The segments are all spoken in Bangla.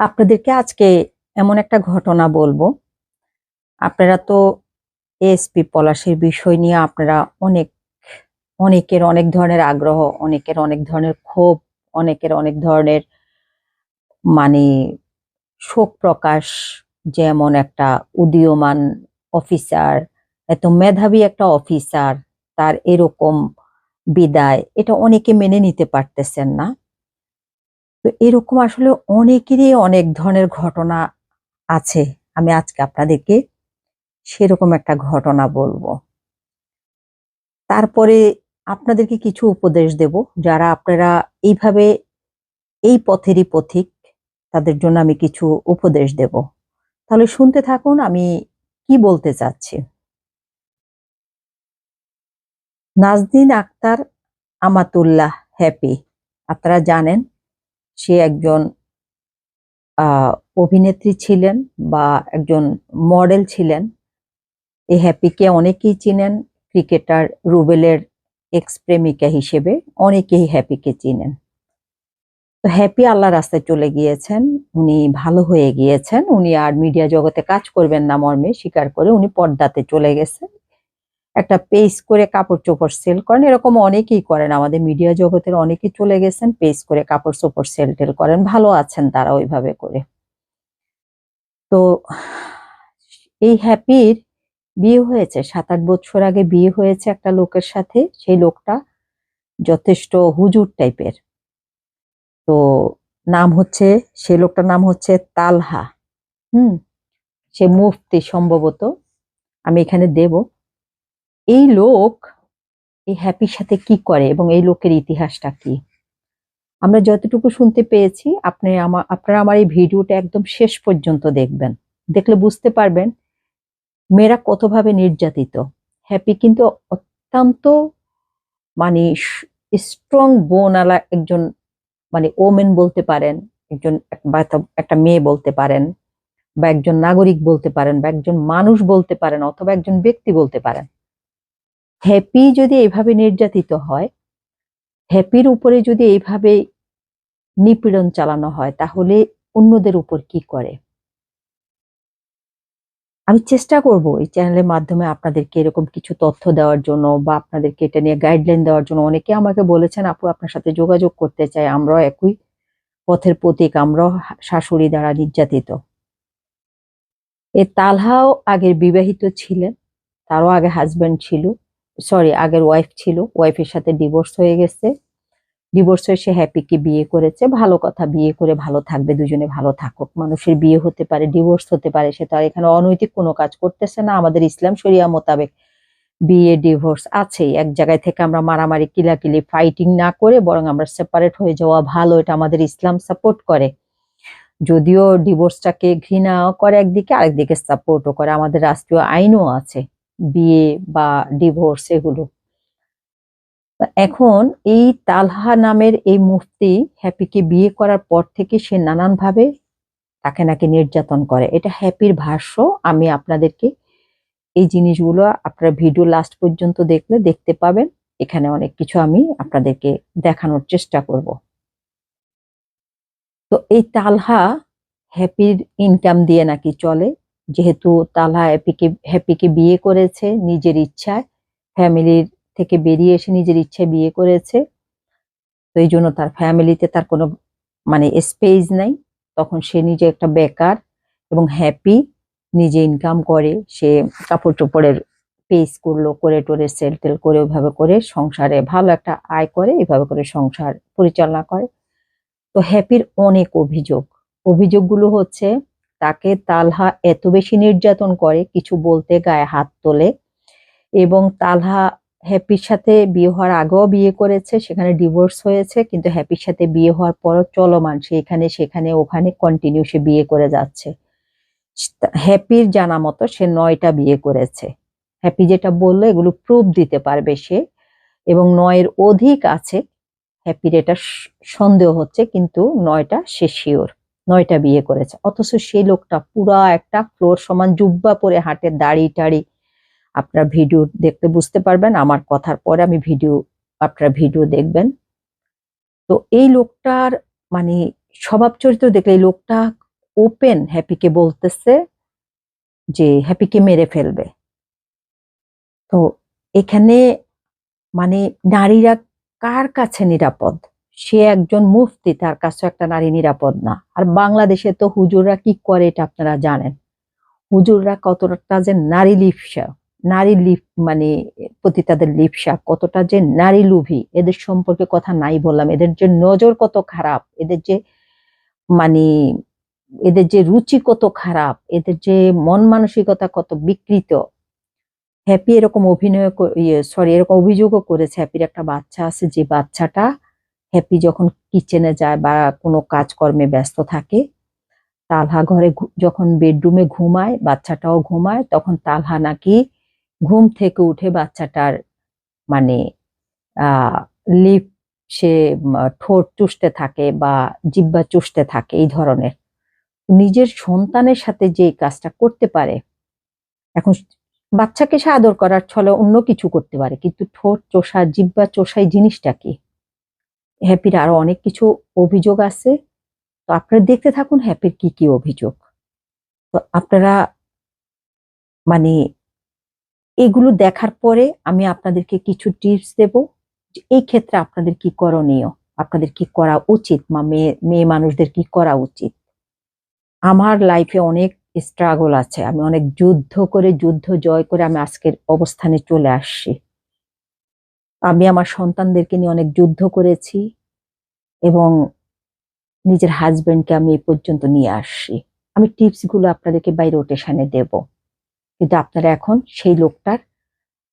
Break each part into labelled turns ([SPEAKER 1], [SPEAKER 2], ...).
[SPEAKER 1] আপনাদেরকে আজকে এমন একটা ঘটনা বলব। আপনারা তো এসপি পলাশের বিষয় নিয়ে আপনারা অনেক, অনেকের অনেক ধরনের আগ্রহ, অনেকের অনেক ধরনের ক্ষোভ, অনেকের অনেক ধরনের মানে শোক প্রকাশ যেমন একটা উদীয়মান অফিসার, এত মেধাবী একটা অফিসার, তার এরকম বিদায়, এটা অনেকে মেনে নিতে পারতেছেন না। তো এরকম আসলে অনেকেরই অনেক ধরনের ঘটনা আছে। আমি আজকে আপনাদেরকে সেরকম একটা ঘটনা বলব। তারপরে আপনাদেরকে কিছু উপদেশ দেব। যারা আপনারা এইভাবে এই পথেরই পথিক, তাদের জন্য আমি কিছু উপদেশ দেব। তাহলে শুনতে থাকুন আমি কি বলতে চাচ্ছি। নাজদিন আক্তার আমাতুল্লাহ হ্যাপি। আপনারা জানেন সে একজন অভিনেত্রী ছিলেন বা একজন মডেল ছিলেন। এই হ্যাপিকে অনেকেই চিনেন, ক্রিকেটার রুবেলের এক্স প্রেমিকা হিসেবে অনেকেই হ্যাপিকে চিনেন। তো হ্যাপি আল্লাহ রাস্তায় চলে গিয়েছেন, উনি ভালো হয়ে গিয়েছেন, উনি আর মিডিয়া জগতে কাজ করবেন না মর্মে, স্বীকার করে উনি পর্দাতে চলে গেছেন। একটা পেস করে কাপড় চোপড় সেল করেন। এরকম অনেকেই করেন। আমাদের মিডিয়া জগতের অনেকেই চলে গেছেন পেস করে কাপড় চোপড় সেল টেল করেন। ভালো আছেন তারা ওইভাবে করে। তো এই হ্যাপির বিয়ে হয়েছে। সাত আট বছর আগে বিয়ে হয়েছে একটা লোকের সাথে। সেই লোকটা যথেষ্ট হুজুর টাইপের। তো নাম হচ্ছে, সে লোকটার নাম হচ্ছে তালহা। হুম? সে মুফতি সম্ভবত। আমি এখানে দেব। এই লোক এই হ্যাপির সাথে কি করে এবং এই লোকের ইতিহাসটা কি? আমরা যতটুকু শুনতে পেয়েছি, আপনি আমার আপনারা আমার এই ভিডিওটা একদম শেষ পর্যন্ত দেখবেন। দেখলে বুঝতে পারবেন, মেয়েরা কতভাবে নির্যাতিত। হ্যাপি কিন্তু অত্যন্ত মানে স্ট্রং বোনওয়ালা একজন মানে ওমেন বলতে পারেন, একজন একটা মেয়ে বলতে পারেন, বা একজন নাগরিক বলতে পারেন, বা একজন মানুষ বলতে পারেন, অথবা একজন ব্যক্তি বলতে পারেন। হ্যাপি যদি এইভাবে নির্যাতিত হয় হ্যাপির উপরে যদি এইভাবে নিপীড়ন চালানো হয়, তাহলে অন্যদের উপর কি করে? আমি চেষ্টা করব এই চ্যানেলের মাধ্যমে আপনাদেরকে এরকম কিছু তথ্য দেওয়ার জন্য বা আপনাদেরকে এটা নিয়ে গাইডলাইন দেওয়ার জন্য। অনেকে আমাকে বলেছেন, আপু, আপনার সাথে যোগাযোগ করতে চাই, আমরাও একই পথের প্রতীক, আমরাও শাশুড়ি দ্বারা নির্যাতিত। এ তালহাও আগের বিবাহিত ছিলেন, তারও আগে হাজবেন্ড ছিল। সরি আগের ওয়াইফ ছিল। ওয়াইফের সাথে ডিভোর্স হয়ে গেছে। ডিভোর্স হয়ে সে হ্যাপিকে বিয়ে করেছে। ভালো কথা, বিয়ে করে ভালো থাকবে, দুজনে ভালো থাকুক। মানুষের বিয়ে হতে পারে ডিভোর্স হতে পারে, সে তো আর এখানে অনৈতিক কোনো কাজ করতেছে না। আমাদের ইসলাম শরিয়া মোতাবেক বিয়ে ডিভোর্স আছেই। এক জায়গায় থেকে আমরা মারামারি, কিলাকিলি ফাইটিং না করে বরং আমরা সেপারেট হয়ে যাওয়া ভালো। এটা আমাদের ইসলাম সাপোর্ট করে। যদিও ডিভোর্সটাকে ঘৃণা করে একদিকে, আরেকদিকে সাপোর্টও করে। আমাদের রাষ্ট্রীয় আইনও আছে। বিয়ে বা ডিভোর্স এগুলো। এখন এই তালহা নামের এই মুফতি হ্যাপিকে বিয়ে করার পর থেকে সে নানানভাবে তাকে নাকি নির্যাতন করে। এটা হ্যাপির ভাষ্য। আমি আপনাদেরকে এই জিনিসগুলো আপনারা ভিডিও লাস্ট পর্যন্ত দেখলে দেখতে পাবেন। এখানে অনেক কিছু আমি আপনাদেরকে দেখানোর চেষ্টা করব। তো এই তালহা হ্যাপির ইনকাম দিয়ে নাকি চলে। যেহেতু তালহা হ্যাপিকে হ্যাপিকে বিয়ে করেছে নিজের ইচ্ছায়, ফ্যামিলির থেকে বেরিয়ে এসে নিজের ইচ্ছায় বিয়ে করেছে, তো এই জন্য তার ফ্যামিলিতে তার কোনো মানে স্পেস নাই। তখন সে নিজে একটা বেকার এবং হ্যাপি নিজে ইনকাম করে, সে কাপড় চোপড়ের পেস করল, করে টোরে সেল টেল করে ওইভাবে করে সংসারে ভালো একটা আয় করে, এভাবে করে সংসার পরিচালনা করে। তো হ্যাপির অনেক অভিযোগ। অভিযোগগুলো হচ্ছে তাকে তালহা এত বেশি নির্যাতন করে, কিছু বলতে গায়ে হাত তোলে এবং তালহা হ্যাপির সাথে বিয়ে হওয়ার আগেও বিয়ে করেছে, সেখানে ডিভোর্স হয়েছে, কিন্তু হ্যাপির সাথে বিয়ে হওয়ার পরও চলমান, সে এখানে, সেখানে, ওখানে কন্টিনিউ সে বিয়ে করে যাচ্ছে। হ্যাপির জানা মতো সে নয়টা বিয়ে করেছে। হ্যাপি যেটা বলল, এগুলো প্রুফ দিতে পারবে সে এবং নয়ের অধিক আছে, হ্যাপির এটা সন্দেহ হচ্ছে, কিন্তু নয়টা সে শিওর নয়টা বিয়ে করেছে। অথচ সেই লোকটা পুরা একটা ফ্লোর সমান জুব্বা পরে হাঁটে, দাড়ি টাড়ি। আপনার ভিডিও দেখতে বুঝতে পারবেন, আমার কথার পরে আমি ভিডিও আপনার ভিডিও দেখবেন। তো এই লোকটার মানে স্বভাব চরিত্র দেখলে এই লোকটা ওপেন হ্যাপিকে বলতেছে যে হ্যাপিকে মেরে ফেলবে। তো এখানে মানে নারীরা কার কাছে নিরাপদ? সে একজন মুফতি, তার কাছে একটা নারী নিরাপদ না। আর বাংলাদেশে তো হুজুররা কি করে এটা আপনারা জানেন? হুজুররা কতটা যে নারী লিপসা, নারী লিপ মানে প্রতি তাদের লিপসা, কতটা যে নারী লোভী, এদের সম্পর্কে কথা নাই বললাম। এদের যে নজর কত খারাপ, এদের যে মানে এদের যে রুচি কত খারাপ, এদের যে মন মানসিকতা কত বিকৃত। হ্যাপি এরকম অভিনয় সরি এরকম অভিযোগও করেছে। হ্যাপির একটা বাচ্চা আছে, যে বাচ্চাটা হ্যাপি যখন কিচেনে যায় বা কোনো কাজকর্মে ব্যস্ত থাকে, তালহা ঘরে যখন বেডরুমে ঘুমায়, বাচ্চাটাও ঘুমায়, তখন তালহা নাকি ঘুম থেকে উঠে বাচ্চাটার মানে লিপ সে ঠোঁট চুষতে থাকে বা জিব্বা চুষতে থাকে, এই ধরনের। নিজের সন্তানের সাথে যে এই কাজটা করতে পারে, এখন বাচ্চাকে সে আদর করার ছলে অন্য কিছু করতে পারে, কিন্তু ঠোঁট চোষা, জিব্বা চোষাই জিনিসটা কি? হ্যাপির আরও অনেক কিছু অভিযোগ আছে। তো আপনারা দেখতে থাকুন হ্যাপির কি কি অভিযোগ। তো আপনারা মানে এগুলো দেখার পরে আমি আপনাদেরকে কিছু টিপস দেব এই ক্ষেত্রে আপনাদের কি করণীয়, আপনাদের কি করা উচিত বা মেয়ে মেয়ে মানুষদের কি করা উচিত। আমার লাইফে অনেক স্ট্রাগল আছে, আমি অনেক যুদ্ধ করে, যুদ্ধ জয় করে আমি আজকের অবস্থানে চলে আসছি। আমি আমার সন্তানদেরকে নিয়ে অনেক যুদ্ধ করেছি এবং নিজের হাজবেন্ডকে আমি এই পর্যন্ত নিয়ে আসছি। আমি টিপসগুলো আপনাদেরকে বাই রোটেশনে দেব। কিন্তু আপনারা এখন সেই লোকটার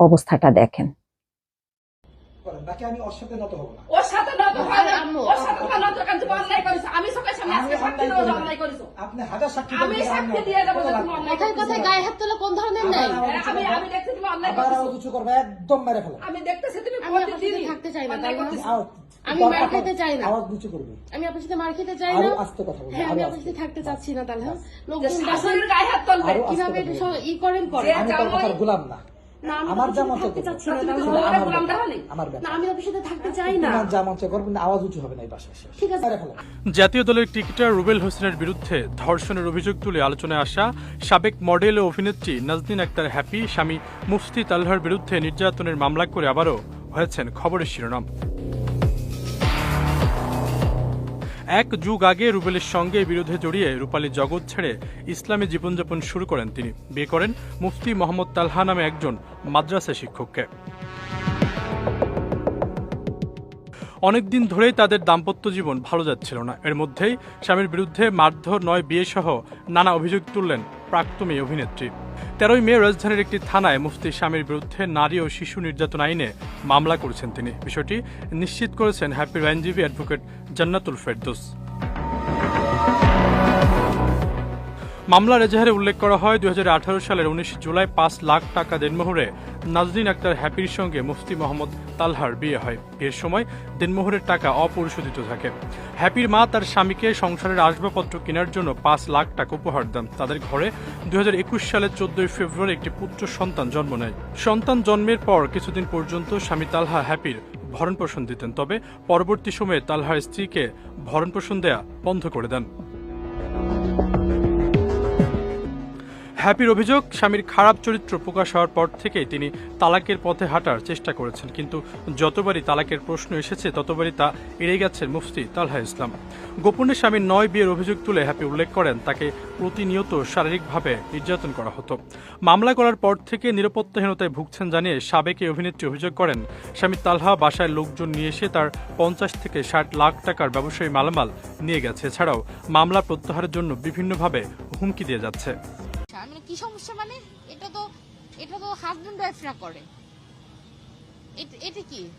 [SPEAKER 1] অবস্থাটা দেখেন।
[SPEAKER 2] আমি ওর সাথে নত হব না?
[SPEAKER 3] ওর সাথে নজর
[SPEAKER 4] আরে
[SPEAKER 3] না। ওর সাথে তোমার নজর তুমি অন্যায় করেছ। আমি সকাল সামনে আজকে সাক্ষী
[SPEAKER 2] অন্যায়
[SPEAKER 3] দেবো যে
[SPEAKER 2] করি
[SPEAKER 3] অন্যায় করেছ।
[SPEAKER 2] আপনি হাজার সাক্ষী
[SPEAKER 3] আমি সাক্ষী দিয়ে দেবো তুমি অন্যায়
[SPEAKER 4] কথায় কথায় গায়ে হাত তোলা কোন ধরনের নেই।
[SPEAKER 3] আমি
[SPEAKER 2] কিছু
[SPEAKER 3] আমি দেখতে তুমি অন্যায়
[SPEAKER 2] আবার কিছু করবে? একদম মেরে ফেলো।
[SPEAKER 3] আমি দেখতেছি তুমি
[SPEAKER 4] আমি আপনার সাথে থাকতে চাই না, তাই না? আমি মার খেতে চাই না।
[SPEAKER 2] আওয়াজ নিচু করবে?
[SPEAKER 4] আমি আপনার সাথে মার খেতে চাই না।
[SPEAKER 2] আস্তে কথা বলবে
[SPEAKER 4] হ্যাঁ আমি আপনার সাথে থাকতে চাচ্ছি না তাহলে।
[SPEAKER 3] যে
[SPEAKER 4] লোকজন
[SPEAKER 3] গায়ে হাত তুলবে।
[SPEAKER 4] কীভাবে ই করেন করে
[SPEAKER 2] আমি গোলাম না। আমার যা
[SPEAKER 5] জাতীয় দলের ক্রিকেটার রুবেল হোসেনের বিরুদ্ধে ধর্ষণের অভিযোগ তুলে আলোচনায় আসা সাবেক মডেল ও অভিনেত্রী নাজদিন আক্তার হ্যাপি স্বামী মুফতি তাল্লার বিরুদ্ধে নির্যাতনের মামলা করে আবারও হয়েছেন খবরের শিরোনাম। এক যুগ আগে রুবেলের সঙ্গে বিরোধে জড়িয়ে রূপালী জগৎ ছেড়ে ইসলামী জীবনযাপন শুরু করেন তিনি। বিয়ে করেন মুফতি মোহাম্মদ তালহা নামে একজন মাদ্রাসা শিক্ষককে। অনেকদিন ধরেই তাদের দাম্পত্য জীবন ভালো যাচ্ছিল না। এর মধ্যেই স্বামীর বিরুদ্ধে মারধর, নয় বিয়ে সহ নানা অভিযোগ তুললেন প্রাক্তন এই অভিনেত্রী। তেরোই মে রাজধানীর একটি থানায় মুফতি স্বামীর বিরুদ্ধে নারী ও শিশু নির্যাতন আইনে মামলা করেছেন তিনি। বিষয়টি নিশ্চিত করেছেন হ্যাপির আইনজীবী অ্যাডভোকেট জান্নাতুল ফেরদৌস। মামলার এজাহারে উল্লেখ করা হয় দুই সালের উনিশ জুলাই পাঁচ লাখ টাকা দেনমোহরে। নাজরিন আক্তার হ্যাপির সঙ্গে মুফতি মোহাম্মদ তালহার বিয়ে হয়। বিয়ের সময় দেনমোহরের টাকা অপরিশোধিত থাকে। হ্যাপির মা তার স্বামীকে সংসারের আসবাবপত্র কেনার জন্য পাঁচ লাখ টাকা উপহার দেন। তাদের ঘরে দুই হাজার একুশ সালের চোদ্দই ফেব্রুয়ারি একটি পুত্র সন্তান জন্ম নেয়। সন্তান জন্মের পর কিছুদিন পর্যন্ত স্বামী তালহা হ্যাপির ভরণ পোষণ দিতেন তবে পরবর্তী সময়ে তালহার স্ত্রীকে ভরণ পোষণ দেয়া বন্ধ করে দেন। হ্যাপির অভিযোগ, স্বামীর খারাপ চরিত্র প্রকাশ হওয়ার পর থেকেই তিনি তালাকের পথে হাঁটার চেষ্টা করেছেন। কিন্তু যতবারই তালাকের প্রশ্ন এসেছে, ততবারই তা এড়ে গেছেন মুফতি তালহা ইসলাম। গোপনে স্বামীর নয় বিয়ের অভিযোগ তুলে হ্যাপি উল্লেখ করেন, তাকে প্রতিনিয়ত শারীরিকভাবে নির্যাতন করা হতো। মামলা করার পর থেকে নিরাপত্তাহীনতায় ভুগছেন জানিয়ে সাবেক অভিনেত্রী অভিযোগ করেন, স্বামী তালহা বাসায় লোকজন নিয়ে এসে তার পঞ্চাশ থেকে ষাট লাখ টাকার ব্যবসায়ী মালামাল নিয়ে গেছে। এছাড়াও মামলা প্রত্যাহারের জন্য বিভিন্নভাবে হুমকি দিয়ে যাচ্ছে।
[SPEAKER 6] কি সমস্যা মানে? এটা তো এটা তো হাজবেন্ড ওয়াইফরা করে। এট- কি?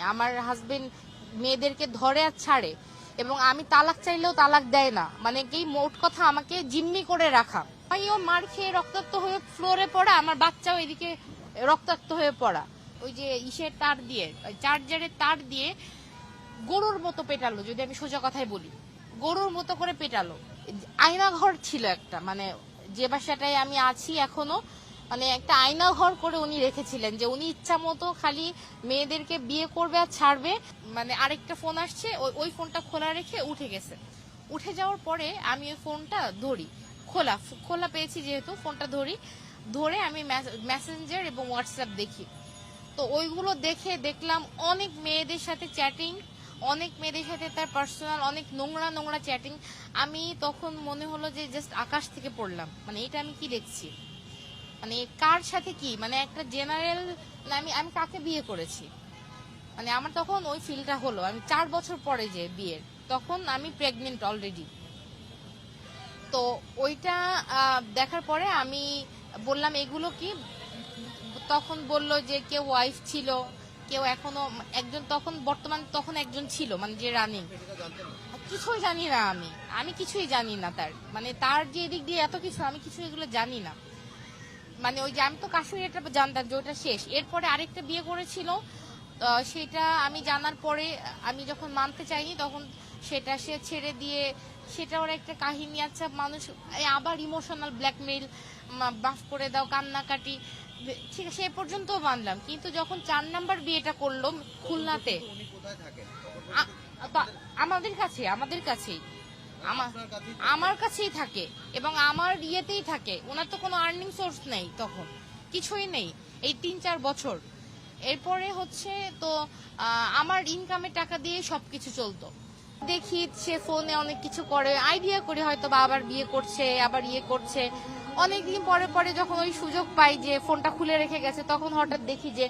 [SPEAKER 6] আমার হাজবেন্ড মেয়েদেরকে ধরে আর ছাড়ে এবং আমি তালাক চাইলেও তালাক দেয় না। মানে কি মোট কথা আমাকে জিম্মি করে রাখা। ও মার খেয়ে রক্তাক্ত হয়ে ফ্লোরে পড়া, আমার বাচ্চাও এদিকে রক্তাক্ত হয়ে পড়া। ওই যে ইসের তার দিয়ে, চার্জারের তার দিয়ে গরুর মতো পেটালো, যদি আমি সোজা কথাই বলি। গরুর মতো করে পেটালো। আয়না ঘর ছিল একটা মানে যে বাসাটায় আমি আছি এখনও মানে একটা আয়না ঘর করে উনি রেখেছিলেন যে উনি ইচ্ছা মতো খালি মেয়েদেরকে বিয়ে করবে আর ছাড়বে। মানে আরেকটা ফোন আসছে, ওই- ফোনটা খোলা রেখে উঠে গেছে। উঠে যাওয়ার পরে আমি ওই ফোনটা ধরি। খোলা খোলা পেয়েছি যেহেতু, ফোনটা ধরি। ধরে আমি মেসেঞ্জার এবং হোয়াটসঅ্যাপ দেখি। তো ওইগুলো দেখে দেখলাম অনেক মেয়েদের সাথে চ্যাটিং অনেক মেয়েদের সাথে তার পার্সোনাল অনেক নোংরা নোংরা চ্যাটিং আমি তখন মনে হলো যে জাস্ট আকাশ থেকে পড়লাম। মানে এটা আমি কি দেখছি? মানে কার সাথে কি? মানে একটা জেনারেল আমি আমি কাকে বিয়ে করেছি? মানে আমার তখন ওই ফিলটা হলো। আমি চার বছর পরে যে বিয়ের, তখন আমি প্রেগনেন্ট অলরেডি তো ওইটা দেখার পরে আমি বললাম, এগুলো কি? তখন বলল যে কেউ ওয়াইফ ছিল। কেউ এখনও, একজন তখন, বর্তমান তখন একজন ছিল মানে যে রানিং। কিছুই জানি না আমি। আমি কিছুই জানি না তার। মানে তার যে এদিক দিয়ে এত কিছু, আমি কিছু এগুলো জানি না। মানে ওই যে আমি তো কাশ্মীর এটা জানতাম যে ওটা শেষ। এরপরে আরেকটা বিয়ে করেছিল সেটা আমি জানার পরে, আমি যখন মানতে চাইনি, তখন সেটা সে ছেড়ে দিয়ে, সেটা ওর একটা কাহিনী আছে মানুষ আবার ইমোশনাল ব্ল্যাকমেইল বাফ করে দাও, কান্নাকাটি। ঠিক সে পর্যন্ত মানলাম। কিন্তু যখন চার নাম্বার বিয়েটা করল খুলনাতে আমাদের কাছে, আমাদের কাছেই। আমার কাছেই থাকে এবং আমার ইয়েতেই থাকে। ওনার তো কোনো আর্নিং সোর্স নেই তখন, কিছুই নেই এই তিন চার বছর। এরপরে হচ্ছে তো আমার ইনকামের টাকা দিয়ে সবকিছু চলতো। দেখি সে ফোনে অনেক কিছু করে আইডিয়া করে হয়তো বা আবার বিয়ে করছে, আবার ইয়ে করছে। অনেকদিন পরে পরে যখন ওই সুযোগ পাই যে ফোনটা খুলে রেখে গেছে, তখন হঠাৎ দেখি যে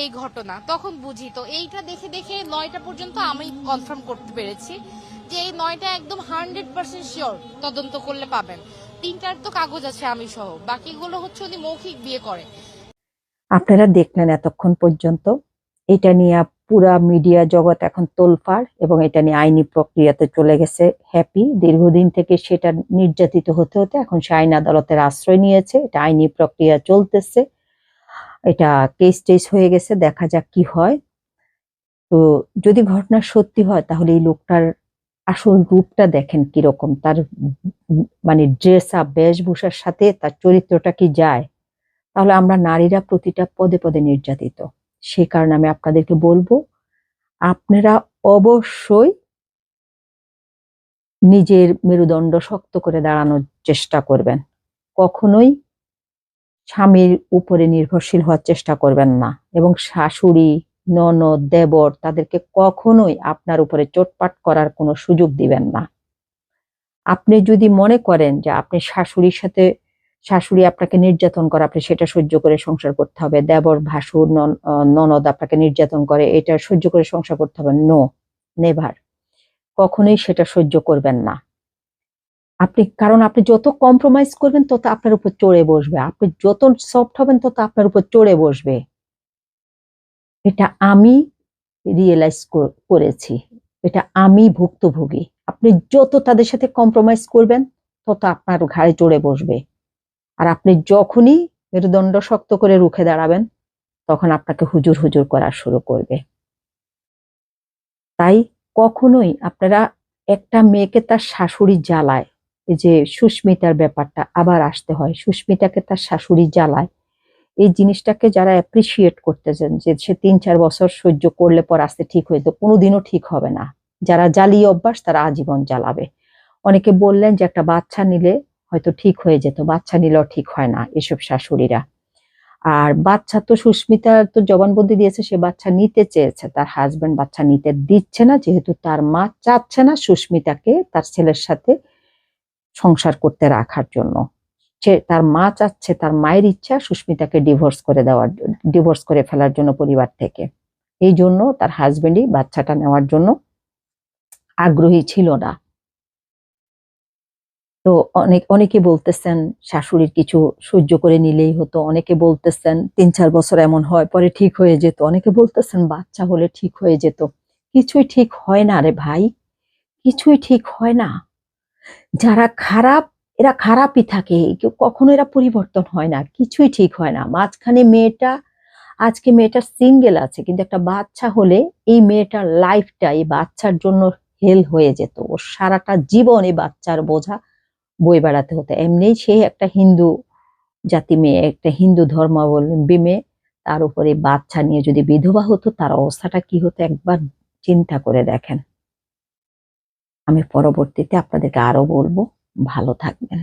[SPEAKER 6] এই ঘটনা। তখন বুঝি তো, এইটা দেখে দেখে নয়টা পর্যন্ত আমি কনফার্ম করতে পেরেছি যে এই নয়টা একদম হান্ড্রেড পার্সেন্ট শিওর তদন্ত করলে পাবেন। তিনটার তো কাগজ আছে আমি সহ, বাকিগুলো হচ্ছে উনি মৌখিক বিয়ে করে।
[SPEAKER 1] আপনারা দেখলেন এতক্ষণ পর্যন্ত। এটা নিয়ে পুরা মিডিয়া জগৎ এখন তোলফাড় এবং এটা নিয়ে আইনি প্রক্রিয়াতে চলে গেছে হ্যাপি। দীর্ঘদিন থেকে সেটা নির্যাতিত হতে হতে এখন সে আইন আদালতের আশ্রয় নিয়েছে। এটা আইনি প্রক্রিয়া চলতেছে। এটা কেস টেস হয়ে গেছে, দেখা যাক কি হয়। তো যদি ঘটনা সত্যি হয়, তাহলে এই লোকটার আসল রূপটা দেখেন কীরকম। তার মানে ড্রেস আপ বেশভূষার সাথে তার চরিত্রটা কি যায়? তাহলে আমরা নারীরা প্রতিটা পদে পদে নির্যাতিত। সেই কারণে আমি আপনাদেরকে বলব, আপনারা অবশ্যই নিজের মেরুদণ্ড শক্ত করে দাঁড়ানোর চেষ্টা করবেন। কখনোই স্বামীর উপরে নির্ভরশীল হওয়ার চেষ্টা করবেন না এবং শাশুড়ি, ননদ, দেবর তাদেরকে কখনোই আপনার উপরে চোটপাট করার কোনো সুযোগ দিবেন না। আপনি যদি মনে করেন যে আপনি শাশুড়ির সাথে শাশুড়ি আপনাকে নির্যাতন করে, আপনি সেটা সহ্য করে সংসার করতে হবে। দেবর, ভাসুর ননদ আপনাকে নির্যাতন করে, এটা সহ্য করে সংসার করতে হবে। No, never. কখনোই সেটা সহ্য করবেন না। আপনি, কারণ আপনি যত কম্প্রোমাইজ করবেন, তত আপনার উপর চড়ে বসবে। আপনি যত সফট হবেন, তত আপনার উপর চড়ে বসবে। এটা আমি রিয়েলাইজ করেছি। এটা আমি ভুক্তভোগী। আপনি যত তাদের সাথে কম্প্রোমাইজ করবেন, তত আপনার ঘাড়ে চড়ে বসবে। আর আপনি যখনই মেরুদণ্ড শক্ত করে রুখে দাঁড়াবেন, তখন আপনাকে হুজুর হুজুর করা শুরু করবে। তাই কখনোই আপনারা একটা মেয়েকে তার শাশুড়ি জ্বালায় যে সুস্মিতার ব্যাপারটা আবার আসতে হয়, সুস্মিতাকে তার শাশুড়ি জ্বালায়, এই জিনিসটাকে যারা অ্যাপ্রিসিয়েট করতেছেন যে সে তিন চার বছর সহ্য করলে পর আসতে ঠিক হয়ে, তো কোনোদিনও ঠিক হবে না। যারা জ্বালিয়ে অভ্যাস, তারা আজীবন জ্বালাবে। অনেকে বললেন যে একটা বাচ্চা নিলে হয়তো ঠিক হয়ে যেত, বাচ্চা নিলেও ঠিক হয় না এসব শাশুড়িরা। আর বাচ্চা তো সুস্মিতা তো জবানবন্দি দিয়েছে, সে বাচ্চা নিতে চেয়েছে, তার হাজবেন্ড বাচ্চা নিতে দিচ্ছে না, যেহেতু তার মা চাচ্ছে না সুস্মিতাকে তার ছেলের সাথে সংসার করতে রাখার জন্য। সে তার মা চাচ্ছে, তার মায়ের ইচ্ছা সুস্মিতাকে ডিভোর্স করে দেওয়ার ডিভোর্স করে ফেলার জন্য পরিবার থেকে। এই জন্য তার হাজবেন্ডই বাচ্চাটা নেওয়ার জন্য আগ্রহী ছিল না। তো অনেক, অনেকে বলতেছেন শাশুড়ির কিছু সহ্য করে নিলেই হতো, অনেকে বলতেছেন তিন চার বছর এমন হয়, পরে ঠিক হয়ে যেত, অনেকে বলতেছেন বাচ্চা হলে ঠিক হয়ে যেত। কিছুই ঠিক হয় না রে ভাই, কিছুই ঠিক হয় না। যারা খারাপ, এরা খারাপই থাকে কখনো এরা পরিবর্তন হয় না, কিছুই ঠিক হয় না। মাঝখানে মেয়েটা, আজকে মেয়েটা সিঙ্গেল আছে, কিন্তু একটা বাচ্চা হলে এই মেয়েটার লাইফটা এই বাচ্চার জন্য হেল হয়ে যেত। ওর সারাটা জীবন এই বাচ্চার বোঝা বই বাড়াতে হতো। এমনি সে একটা হিন্দু জাতি মেয়ে, একটা হিন্দু ধর্মাবলম্বী মেয়ে, তার উপরে বাচ্চা নিয়ে যদি বিধবা হতো, তার অবস্থাটা কি হতো একবার চিন্তা করে দেখেন। আমি পরবর্তীতে আপনাদেরকে আরও বলব, ভালো থাকবেন।